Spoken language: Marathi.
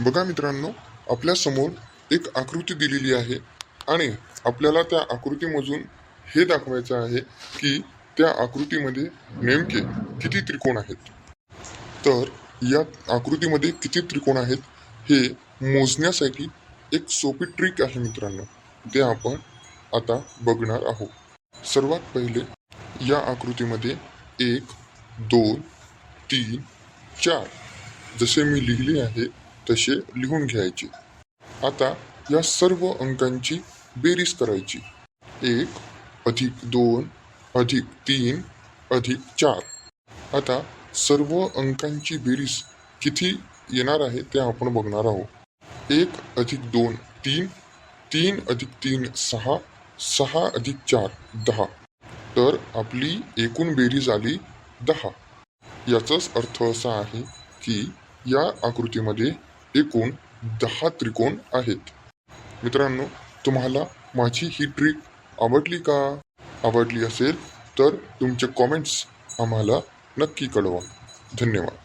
बघा मित्रांनो आपल्यासमोर एक आकृती दिलेली आहे आणि आपल्याला त्या आकृतीमधून हे दाखवायचं आहे की त्या आकृतीमध्ये नेमके किती त्रिकोण आहेत. तर या आकृतीमध्ये किती त्रिकोण आहेत हे मोजण्यासाठी एक सोपी ट्रिक आहे मित्रांनो ते आपण आता बघणार आहोत. सर्वात पहिले या आकृतीमध्ये एक दोन तीन चार जसे मी लिहिले आहे तसे लिहून घ्यायचे. आता या सर्व अंकांची बेरीज करायची. एक अधिक दोन अधिक तीन अधिक चार. आता सर्व अंकांची बेरीज किती येणार आहे ते आपण बघणार आहोत. एक अधिक दोन तीन. तीन अधिक तीन सहा. सहा अधिक चार दहा. तर आपली एकूण बेरीज आली दहा. याचाच अर्थ असा आहे की या आकृतीमध्ये एकूण दहा त्रिकोण आहेत. मित्रांनो तुम्हाला माझी ही ट्रिक आवडली का? आवडली असेल तर तुमचे कॉमेंट्स आम्हाला नक्की कळवा. धन्यवाद.